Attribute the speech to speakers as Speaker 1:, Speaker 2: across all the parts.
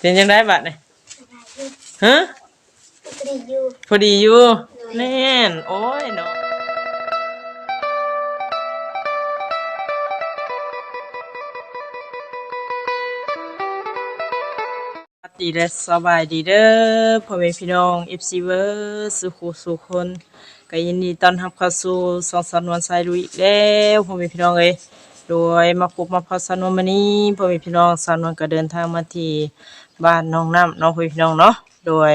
Speaker 1: เป็นยังไงบัดนี่ฮะ
Speaker 2: ตรีอยู่
Speaker 1: พอดีอยู่แน่นโอ้ยเนาะดีและสบายดีเด้อพ่อแม่พี่น้อง FC เวอร์สุขสุคนก็ยินดีต้อนรับเข้าสู่สองสามวันสายลุยอีกแล้วพ่อแม่พี่น้องเอ้ย โดยมาพบมาพอสนวนมานี้พ่อแม่พี่น้องสานวนก็เดินทางมาที่บ้านน้องน้ำน้องพ่อพี่น้องเนาะโดย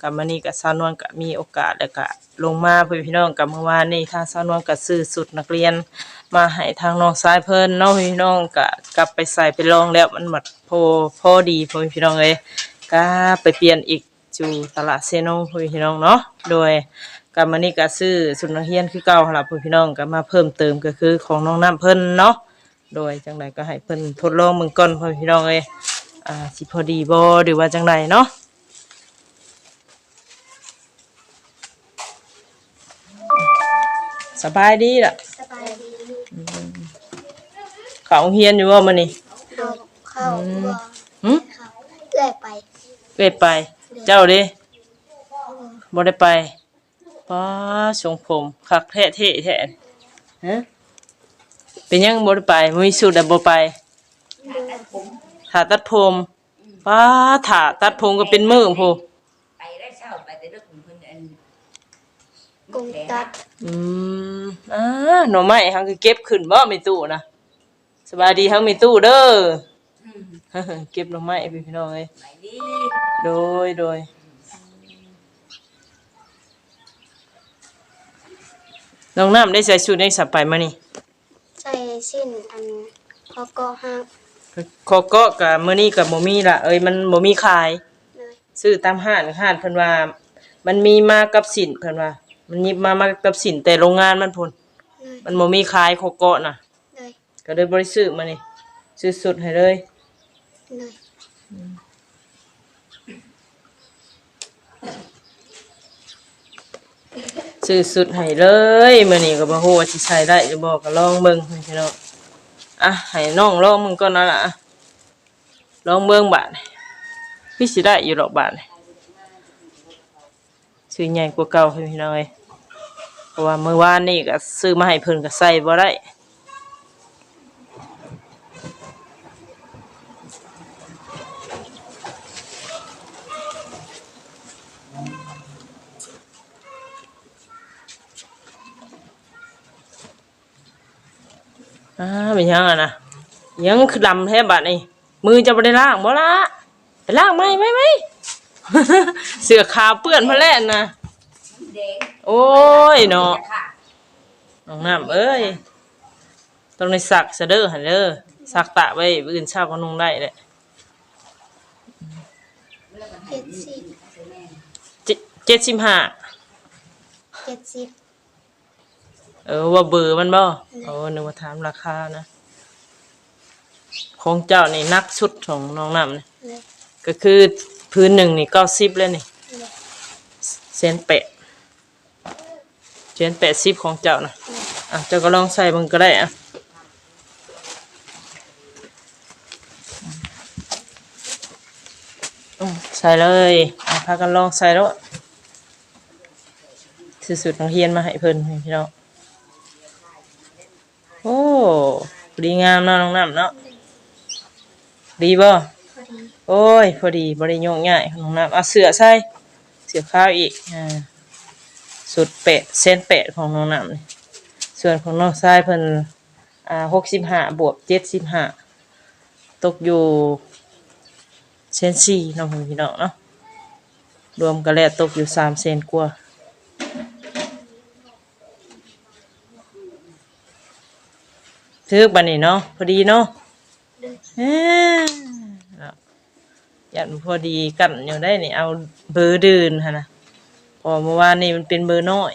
Speaker 1: กับมานี้กับสานวนก็มีโอกาสแล้วก็ลงมาพ่อม่พี่น้องกับเมื่อวานนี้ทางสานวนก็ซื้อสุดนักเรียน มาให้ทางน้องสายเพิ่นน้องพี่น้องก็กลับไปใส่ไปลองแล้วมันหมดพอพอดีพ่อม่พี่น้องเอ้ยก็ไปเปลี่ยนอีกจูตลาดเซโนพ่อพี่น้องเนาะโดยกับมันนี่ก็ซื้อสุนัขเฮียนคือเก่าหล่ะพ่อพี่น้องก็มาเพิ่มเติมก็คือของน้องน้ำเพิ่นเนาะ โดยจังใดก็ให้เพิ่นทดลองเมืองก่อนพ่อพี่น้องเอ้ยอ่าสิพอดีบ่หรือว่าจังใดเนาะสบายดีล่ะ
Speaker 2: สบายดี
Speaker 1: เขาโรงเฮียนอยู่บ่มื้อนี้
Speaker 2: เข้าเข้าบ่
Speaker 1: หึ
Speaker 2: เข้าเลื่อยไป
Speaker 1: เอ้ยไป เจ้าเด้บ่ได้ไปป้าทรงผมคักแท้เท่แท้ฮะ เป็นยังบ่ได้ไปมีสูตรแต่บ่ไปถ้าตัดผมป้าถ้าตัดผมก็เป็นมือพู
Speaker 3: ไปได้เช่าไปแต่เรื่องของเพิ่นอัน
Speaker 2: กงตัด
Speaker 1: อืมอ่าหน่อไม้หังคือเก็บขึ้นบ่มีตู้นะสบายดีทั้งมีตู้เด้อเก็บหน่อไม้พี่พี่น้องเอ้ย
Speaker 3: ไปดี
Speaker 1: โดยโดยน้องน้ำได้ใส่ชุดในสับไปมานี่
Speaker 2: ใส่สิ้นอันพอก็หัก
Speaker 1: ขอเกาะกับมื้อนี้กับบ่มีล่ะเอ้ยมันบ่มีขาย
Speaker 2: เลย
Speaker 1: ซื้อตามห้างห้างเพิ่นว่า มันมีมากับสินเพิ่นว่า มันมีมามากับสินแต่โรงงานมันพุ่น
Speaker 2: เลย
Speaker 1: มันบ่มีขายขอเกาะน่ะ
Speaker 2: เลย
Speaker 1: ก็เลยบ่ได้ซื้อมานี่ซื้อสุดให้เลย
Speaker 2: เลย
Speaker 1: ซื้อสุดให้เลยมื้อนี้ก็บ่ฮู้ว่าสิใช้ได้หรือบ่ก็ลองเบิ่งพี่น้องอะให้น้องลองมึงก่อนนั่นล่ะลองเบิ่งบาดนี่พี่สิได้อยู่ดอกบาดนี่ซื้อใหญ่กว่าเก่าพี่น้องเอ้ยเพราะว่าเมื่อวานนี่ก็ซื้อมาให้เพิ่นก็ใส่บ่ได้ อ่าเป็นยังอะนะยังคือดำแท้บาดนี่มือจะบ่ได้ล้างบ่ละไปล้างไหมไหมไหมเสื้อขาวเปื้อนพะแล่นนะ
Speaker 3: แดง
Speaker 1: โอ้ยเนาะ
Speaker 3: ค่ะ
Speaker 1: น้องน้ำเอ้ยต้องในสักเสะเด้อหันเด้อสักตะไว้มื้ออื่นเช้าก็นุ่งได้แหละ
Speaker 2: เจ็ดสิบ
Speaker 1: เจ็ดสิบห้า
Speaker 2: เจ็ดสิบ
Speaker 1: เออว่าเบอร์มันบ่โอ้นึกว่าถามราคานะ ของเจ้านี่นักชุดของน้องน้ำนี่
Speaker 2: เลย
Speaker 1: ก็คือพื้นหนึ่งนี่เก้าสิบเลยนี่
Speaker 2: เลย
Speaker 1: เซนแปดเซนแปดสิบของเจ้านะอะเจ้าก็ลองใส่มันก็ได้อะอืมใส่เลยอะพากันลองใส่แล้วที่สุดน้องเฮียนมาให้เพิ่นพี่น้องโอ้ ดีงามเนาะน้องน้ำเนาะดีบ่
Speaker 2: พอดี
Speaker 1: โอ้ยพอดีบริโยงง่ายน้องน้ำเอาเสือใส่เสือข้าวอีกอ่าสุดเป็ดเส้นเป็ดของน้องน้ำนี่ส่วนของน้องชายเพิ่นอ่าหกสิบห้าบวกเจ็ดสิบห้าตกอยู่เซนสี่น้องพี่น้องเนาะรวมกันแล้วตกอยู่สามเซนกว่า ทึกบันนี้เนาะพอดีเนาะ
Speaker 2: เลย
Speaker 1: เอ้อเอายันพอดีกันอยู่ได้นี่เอาเบอร์เดินฮะนะพอเมื่อวานนี่มันเป็นเบอร์น้อย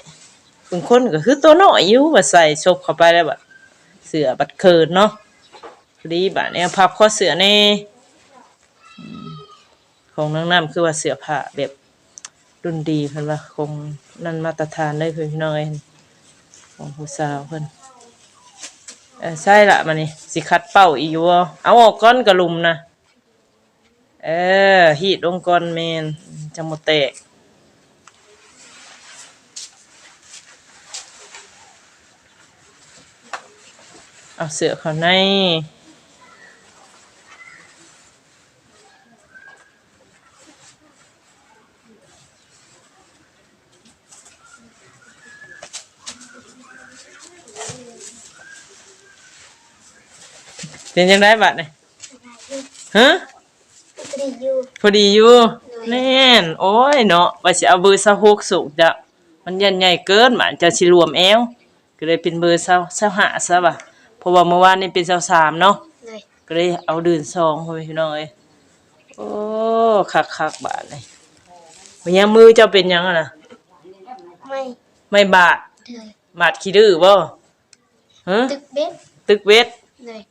Speaker 1: บางคนก็คือตัวน้อยอยู่ว่าใส่ซบเข้าไปแล้วแบบเสือบัดเคินเนาะพอดีบาดนี้พับข้อเสือในอืมของนางน้ำคือว่าเสือผ้าแบบรุ่นดีเพิ่นว่าคงนั่นมาตรฐานได้เพิ่นพี่น้อยของผู้สาวเพิ่น เออใช่ละมันนี่สิคัดเป้าอีกอเอาออกก้อนกระลุมนะเออฮีดองก้อนเมนจะหมดแตกเอาเสือเข้าใน เป็นยังไงบัดนี่ฮะ
Speaker 2: ตรีอยู่
Speaker 1: พอดีอยู่แน่น โอ้ยเนาะว่าสิเอาเบอร์สะหกสูงจ้ะมันยันใหญ่เกินหมันจะสิรวมแอวก็เลยเป็นเบอร์เศร้าเศร้าหาซะว่ะเพราะว่าเมื่อวานนี่เป็นเศร้าสามเนาะ
Speaker 2: เลย
Speaker 1: ก็เลยเอาเดือนสองพ่อแม่พี่น้องเอ้ยโอ้คักคักๆบาทเลยมันยังมือเจ้าเป็นหยังอะนะ
Speaker 2: ไม่
Speaker 1: ไม่บาด
Speaker 2: เลย
Speaker 1: บาดขี้ดื้อบ่ฮะ
Speaker 2: ตึกเบ็ด
Speaker 1: ตึกเวท
Speaker 2: เลย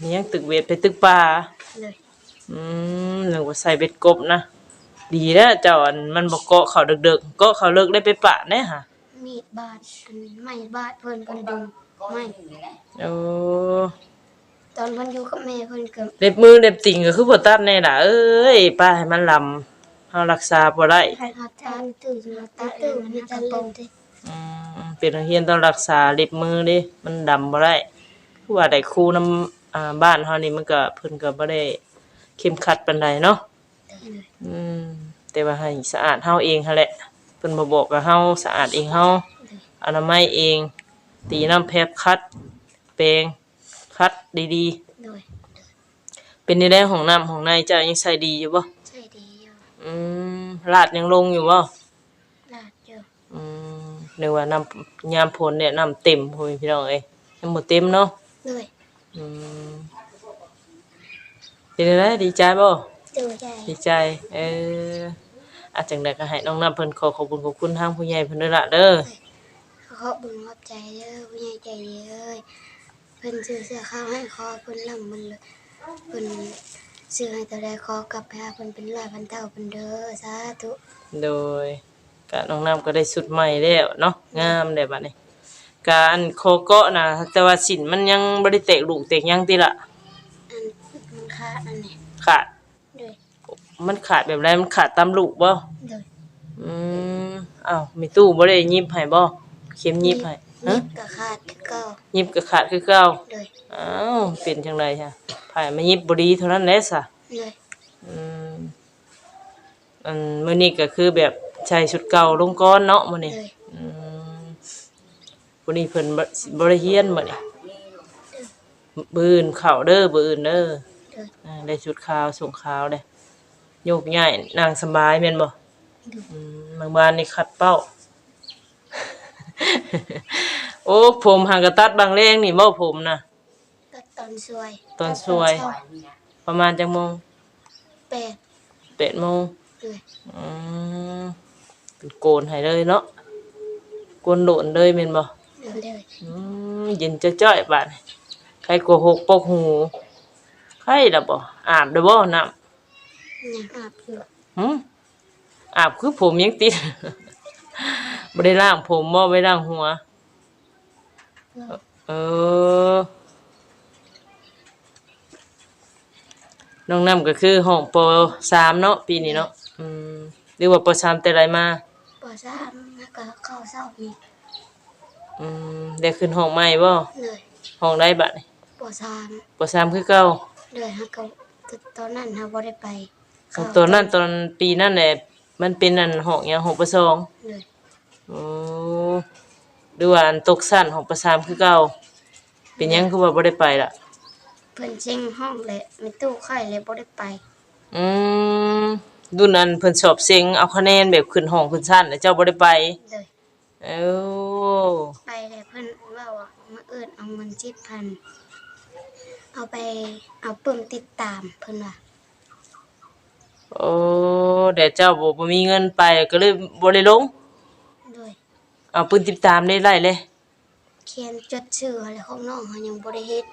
Speaker 1: มียังตึกเวทไปตึกป่า
Speaker 2: เลย
Speaker 1: อืมนึกว่าใส่เบ็ดกบนะ ดีแล้วเจ้าอันมันบอกเกาะเขาเดึกๆเกาะเขาเลิกได้ไปปะแน่ฮะ
Speaker 2: มีดบาดอันไม่บาดเพิ่นก็เลยดึงไม่
Speaker 1: โอ้
Speaker 2: ตอนเพิ่นอยู่กับแม่เพิ่นก็
Speaker 1: เล็บมือเล็บติ่งก็คือบ่ตัดแน่ล่ะเอ้ยป้าให้มันลำเฮารักษาบ่ได้
Speaker 2: ให้หาตาตื่นมาตาตื่นมีตาเล่นติ
Speaker 1: อืมเป็นนักเรียนต้องรักษาเล็บมือเดิมันดำบ่ได้คือว่าได้ครูนำ อ่าบ้านเฮานี่มันก็เพิ่นก็บ่ได้เข้มขัดปานใดเนาะ
Speaker 2: เลย
Speaker 1: อืมแต่ว่าให้สะอาดเฮาเองหั่นแหละเพิ่นบ่บอกว่าเฮาสะอาดเองเฮาอนามัยเอง ตีน้ำแพบคัดแปรงคัดดี
Speaker 2: เลย
Speaker 1: ๆ เป็นในได้ของน้ำของในเจ้ายังใส่ดีอยู่บ่
Speaker 2: ใช่ดีอยู่
Speaker 1: อืมลาดยังลงอยู่บ่
Speaker 2: ลาดอยู่
Speaker 1: อืมนึกว่าน้ำยามฝนเนี่ยน้ำเต็มพ่อแม่พี่น้องเอ้ยยังบ่เต็มเนาะ
Speaker 2: เลย
Speaker 1: อืม เป็นไงดีใจบ่
Speaker 2: เจอใจ
Speaker 1: ดีใจ เอออาจังไดก็ให้น้องน้ำเพิ่นขอขอบคุณขอบคุณทางผู้ใหญ่เพิ่นด้วยล่ะเด้อ
Speaker 2: ขอบุญขอบใจเด้อผู้ใหญ่ใจดีเอ้ยเพิ่นซื้อเสื้อข้าวให้ขอเพิ่นลำมันเลยเพิ่นซื้อให้ตัวใดขอกลับไปหาเพิ่นเป็นร้อยพันเท่าเพิ่นเด้อสาธุ
Speaker 1: โดยก็น้องน้ำก็ได้สุดใหม่แล้วเนาะงามได้บัดนี้ การโคเกาะนะแต่ว่าสินมันยังบ่ได้แตกลูกแตกหยังติล่ะ
Speaker 2: อันมันขาดอันนี้
Speaker 1: ขาด
Speaker 2: เลย
Speaker 1: มันขาดแบบไรมันขาดตามลูกบ่
Speaker 2: เลย
Speaker 1: อืมอ้าวมีตู้บ่ได้ยิบให้บ่เข็มยิบให้ฮะ
Speaker 2: นิบก็ขาดคือเก่า
Speaker 1: ยิบก็ขาดคือเก่า
Speaker 2: เลย
Speaker 1: อ้าวเป็นจังไดฮะไผมายิบบ่ดีเท่านั้นแหละซะ
Speaker 2: เลย
Speaker 1: อืมอันมื้อนี้ก็คือแบบใช้ชุดเก่าลงก่อนเนาะมื้อนี้
Speaker 2: เลย
Speaker 1: อืม วันนี้เพิ่นบ่บ่ได้เฮียนมื้อนี้บื้นเข้าเด้อบื้นเด้อ
Speaker 2: เลย
Speaker 1: อ่าได้ชุดขาวส่งขาวเด้โยกย้ายนั่งสบายแม่นบ่
Speaker 2: เลย
Speaker 1: อืมบางบ้านนี่คัดเป้า โอ้ผมหางกระตัดบางแรงนี่บ่ผมนะ
Speaker 2: ก็ตอนสวย
Speaker 1: ตอนสวย ประมาณจังโมง
Speaker 2: แปด
Speaker 1: แปดโมง
Speaker 2: เลย
Speaker 1: อืมเป็นโกนให้เลยเนาะโกนโดนเลยแม่นบ่
Speaker 2: เลยเลย
Speaker 1: อืมเย็นจะจ้อยบาดนี้ใครกลัวหกปกหูใครล่ะบ่อาบได้บ่น้ำ
Speaker 2: ยังอาบอยู่
Speaker 1: หึอาบคือผมยังติด บ่ได้ล้างผมบ่ไปล้างหัว เออ น้องน้ำก็คือห้องปสามเนาะปีนี้เนาะอืมหรือว่าปสามแต่ไรมา
Speaker 2: ปอสามแล้วก็เข้าเศร้านี่
Speaker 1: อืมได้ขึ้นห้องใหม่บ่
Speaker 2: เลย
Speaker 1: ห้องได้บัดนี่
Speaker 2: ปอสาม
Speaker 1: ปสามคือเก่า
Speaker 2: เลยฮะก็ตอนนั้นฮะบ่ได้ไปเข้า
Speaker 1: ตอนนั้นตอนปีนั้นแหละมันเป็นอันห้องหยังห้องปสอง
Speaker 2: เลย
Speaker 1: โอ้หรือว่าอันตกสั้นห้องปสามคือเก่าเป็นหยังคือว่าบ่ได้ไปล่ะ
Speaker 2: เพิ่นเช็งห้องเลยมีตู้ไข่เลยบ่ได้ไป
Speaker 1: อืมดูนั้นเพิ่นสอบเซ็งเอาคะแนนแบบขึ้นห้องขึ้นชั้นแล้วเจ้าบ่ได้ไป
Speaker 2: เลย
Speaker 1: เอ้า
Speaker 2: ไปเลยเพิ่นว่าว่ามาเอิ้นเอาเงินจิตพันเอาไปเอาปุ่มติดตามเพิ่นว่า
Speaker 1: โอ้เดี๋ยวเจ้าบ่บ่มีเงินไปก็เลยบ่ได้ลง
Speaker 2: เลย
Speaker 1: เอาปืนติดตามได้ไล่เลย
Speaker 2: เขียนจดชื่ออะไรของน้องเขายังบ่ได้เฮ็ด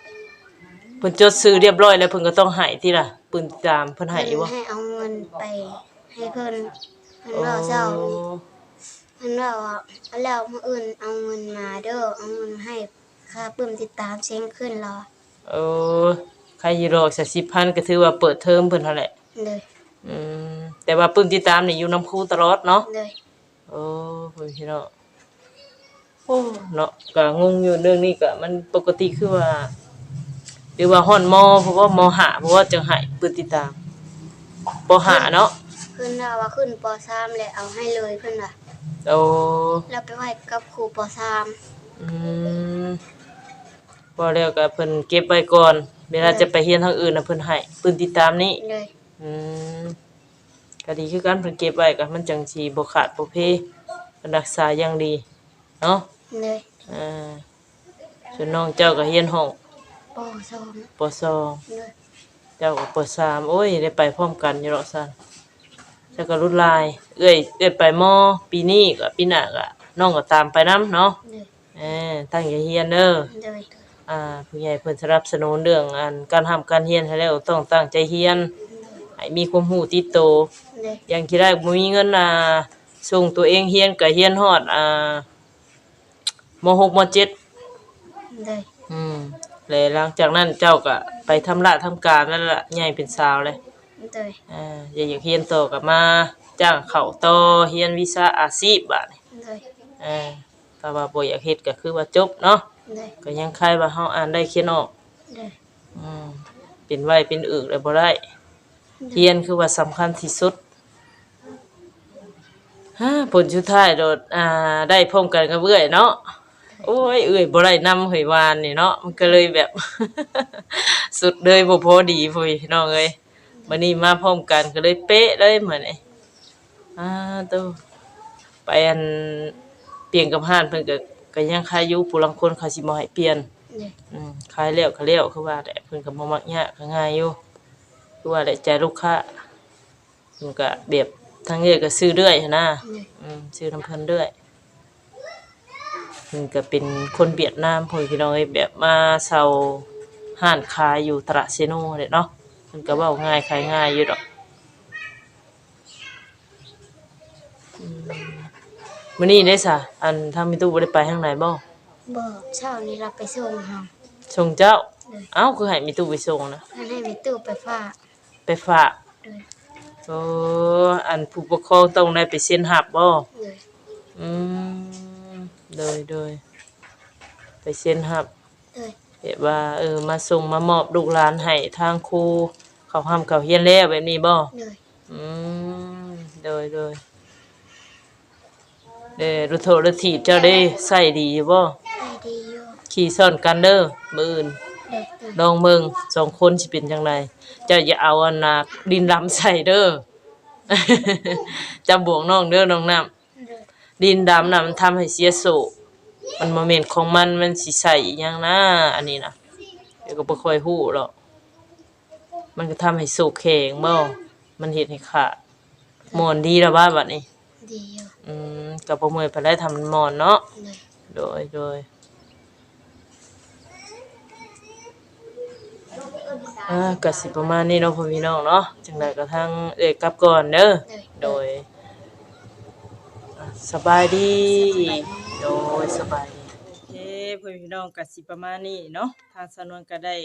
Speaker 1: เพิ่นจดซื้อเรียบร้อยแล้วเพิ่นก็ต้องให้ติล่ะปืนติดตามเพิ่นให้อยู่บ่
Speaker 2: เพิ่นให้เอาเงินไปให้เพิ่นเพิ่น
Speaker 1: โอ้
Speaker 2: ว่าเช้านี่เพิ่นว่าว่าแล้วมื้ออื่นเอาเงินมาเด้อเอาเงินมาให้ค่าปุ่มติดตามเช็งขึ้นรอ
Speaker 1: โอ้ใครอยู่ดอกสัก10,000ก็ถือว่าเปิดเทอมเพิ่นเท่าแหละ
Speaker 2: โเลย
Speaker 1: อืมแต่ว่าปึ้มติดตามนี่อยู่นํครูตลอดเนาะ
Speaker 2: เลย
Speaker 1: โอ้พ่อพี่น้องโอ้เนาะก็งงอยู่เรื่องนี้ก็มันปกติคือว่าหรือว่าฮ้อนมอเพราะว่ามอหาเพราะว่าจังให้ปึ้มติดตามปหาเนาะ
Speaker 2: เพิ่นว่าว่าขึ้นป .3 แล้วเอาให้เลยเพิ่นว่า
Speaker 1: โอ้
Speaker 2: แล้วไปไหว้กับครูป
Speaker 1: อืมพอแล้วก็เพิ่นเก็บไว้ก่อน เวลาจะไปเรียนทางอื่นน่ะเพิ่นให้ปึ้มติดตามนี้
Speaker 2: .3 เลย
Speaker 1: อืมก็ดีคือกันเพิ่นเก็บไว้ก็มันจังสิบ่ขาดบ่เพเพิ่นรักษาอย่างดีเนาะ
Speaker 2: เลย
Speaker 1: อ่าส่วนน้องเจ้าก็เรียนห้อง
Speaker 2: ป .2
Speaker 1: ปสอง
Speaker 2: เลย
Speaker 1: เจ้าก็ปสามโอ้ยได้ไปพร้อมกันอยู่หรอกซั่น เจ้าก็รุ่นลาย เอ้ยเอ้ยไปมปีนี้ก็ปีหน้าก็น้องก็ตามไปนํเนาะ
Speaker 2: เลย
Speaker 1: เออตั้งใจเรียนเด้อ
Speaker 2: เลย
Speaker 1: อ่าผู้ใหญ่เพิ่นสนับสนุนเรื่องอันการทำการเรียนให้แล้วต้องตั้งใจเรียนให้มีความรู้ติดโตว
Speaker 2: เลย
Speaker 1: อย่างที่ได้บ่มีเงินอ่าส่งตัวเองเรียนก็เรียนฮอดอ่ามหกมเจ็ด
Speaker 2: เลย
Speaker 1: อืมแล้วหลังจากนั้นเจ้าก็ไปทำละทำการนั่นล่ะใหญ่เป็นสาวเลย
Speaker 2: เลย
Speaker 1: อ่าอยากอยากเรียนต่อก็มาจ้างเข้าต่อเรียนวิชาอาชีพบัดนี้
Speaker 2: เลย
Speaker 1: อ่าถ้าว่าบ่อยากเฮ็ดก็คือว่าจบเนาะ
Speaker 2: เลย
Speaker 1: ก็ยังคล้ายว่าเฮาอ่านได้เขียนออก
Speaker 2: เลย
Speaker 1: อืมเป็นไว้เป็นอึกเลยบ่ได้เรียนคือว่าสำคัญที่สุดฮะผลสุดท้ายโดดอ่าได้พร้อมกันกับเอื้อยเนาะ โอ้ยเอื้อยบ่ได้นำหอยวานนี่เนาะมันก็เลยแบบ สุดเลยบ่พอดีพุ่นพี่น้องเอ้ย มื้อนี้มาพร้อมกันก็เลยเป๊ะเลยเหมือนไอ้อ่าตู้ไปอันเปลี่ยนกับห้านเพิ่นก็ก็ยังคายอยู่ผู้ลังคนเขาสิบ่ให้เปลี่ยน
Speaker 2: เลย
Speaker 1: อืมขายแล้วก็แล้วคือว่าแต่เพิ่นก็บ่มักยากก็ง่ายอยู่คือว่าได้ใจลูกค้าเพิ่นก็แบบทางเอ้ยก็ซื้อเรื่อยหั้นนะ
Speaker 2: เลย
Speaker 1: อืมซื้อน้ำเพิ่นเรื่อยเพิ่นก็เป็นคนเวียดนามพ่อพี่น้องเอ้ยแบบมาเซาห้านขายอยู่ตลาดเซโนเด้เนาะ เพิ่นก็เว้าง่ายขายง่ายอยู่ดอกอืมมื้อนี้ได้ซะอันทางมีตู้บ่ได้ไปทางไหนบ่
Speaker 2: บอกเช้านี้เราไปส่งเฮา
Speaker 1: ส่งเจ้า
Speaker 2: เลย
Speaker 1: เอ้าคือให้มีตู้ไปส่งนะ
Speaker 2: เพิ่นให้ไปตู้ไปฝาก
Speaker 1: ไปฝาก
Speaker 2: เลย
Speaker 1: โอ้อันผู้ปกครองต้องได้ไปเซ็นหับบ่
Speaker 2: เลย
Speaker 1: อืมโดยโดยไปเซ็นหับ
Speaker 2: เลย
Speaker 1: แบบว่าเออมาส่งมามอบลูกหลานให้ทางครู เขาห้ามเขาเฮียนแล้วแบบนี้บ่
Speaker 2: เลย
Speaker 1: อืมโดยโดยเด้รุโทรถีบเจ้าได้ใส่ดีอยู่บ่
Speaker 2: ไปดีอยู่
Speaker 1: ขี่ซ่อนกันเด้อมื้ออื่น
Speaker 2: เลยเลย
Speaker 1: ลองเบิ่งสองคนสิเป็นจังไดเจ้าอย่าเอาอันน่ะดินดำใส่เด้อ จำบวกน้องเด้อน้องน้ำ
Speaker 2: เลย
Speaker 1: ดินดำน่ะมันทำให้เสียโสมันบ่แม่นของมันมันสิใส่อีหยังนะอันนี้นะเดี๋ยวก็บ่ค่อยฮู้หรอก มันก็ทำให้โศกแข็งบ่มันเฮ็ดให้ขาดหมอนดีแล้วว่าบัดนี้
Speaker 2: ดีอยู่
Speaker 1: อืมก็บ่เมื่อยปานใดทำมันหมอนเนาะ
Speaker 2: เลย
Speaker 1: โดยโดยอ่าก็สิประมาณนี้เนาะพ่อพี่น้องเนาะจังไดก็ทางเอ้ยกลับก่อนเด้อ
Speaker 2: เลย
Speaker 1: โดยอะสบายดีโดยสบายดีโอเคพ่อพี่น้องก็สิประมาณนี้เนาะทางสนวนก็ได้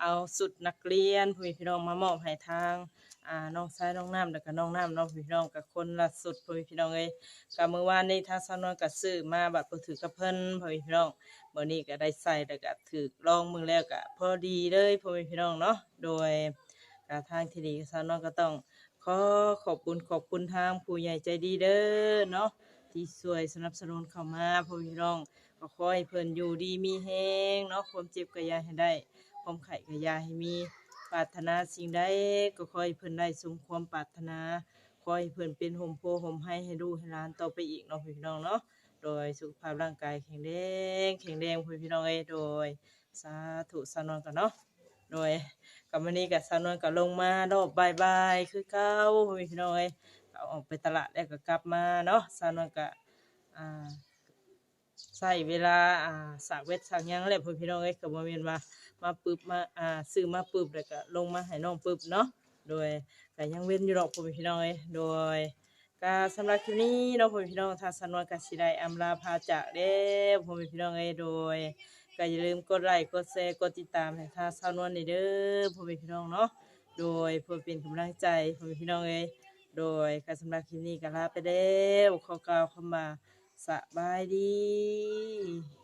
Speaker 1: เอาสุดนักเรียนพ่อพี่น้องมามอบให้ทางอ่าน้องชายน้องน้ำแล้วก็น้องน้ำน้องพี่น้องกับคนละสุดพ่อพี่น้องเอ้ยก็เมื่อวานนี้ทางสนวนก็ซื้อมาบัดบ่ถือกับเพิ่นพ่อพี่น้องเมื้อนี้ก็ได้ใส่แล้วก็ถือลองมือแล้วก็พอดีเลยพ่อพี่น้องเนาะโดยก็ทางที่ดีสาวนวนก็ต้องขอขอบคุณขอบคุณทางผู้ใหญ่ใจดีเด้อเนาะที่ช่วยสนับสนุนเข้ามาพ่อพี่น้องก็ขอให้เพิ่นอยู่ดีมีแฮงเนาะความเจ็บก็อย่าให้ได้ ความไข้ก็อย่าให้มีปรารถนาสิ่งใดก็ขอให้เพิ่นได้สมความปรารถนาขอให้เพิ่นเป็นห่มโพห่มให้ให้ลูกให้หลานต่อไปอีกเนาะพี่น้องเนาะโดยสุขภาพร่างกายแข็งแรงแข็งแรงพี่น้องเอ้ยโดยสาธุสานวนกันเนาะโดยกับวันนี้กับสาวนวลก็ลงมารอบบายบายคือเก้าพี่น้องเอ้ยออกไปตลาดแล้วก็กลับมาเนาะสาวนวลก็อ่าใส่เวลาอ่าสากเวทสากยังแหละพี่น้องเอ้ยก็บ่แม่นว่า มาปึบมาอ่าซื้อมาปึบแล้วก็ลงมาให้น้องปึบเนาะโดยก็ยังเว้นอยู่ดอกพ่อแม่พี่น้องเอ้ยโดยก็สำหรับคลิปนี้เนาะพ่อแม่พี่น้องทางสาวนกสิได้อำลาพาจากเด้อพ่อแม่พี่น้องเอ้ยโดยก็อย่าลืมกดไลค์กดแชร์กดติดตามให้ทางสาวนวนเด้อพ่อแม่พี่น้องเนาะโดยเพื่อเป็นกำลังใจพ่อแม่พี่น้องเอ้ยโดยการสำหรับคลิปนี้ก็ลาไปแล้วขอกล่าวคำว่าสบายดี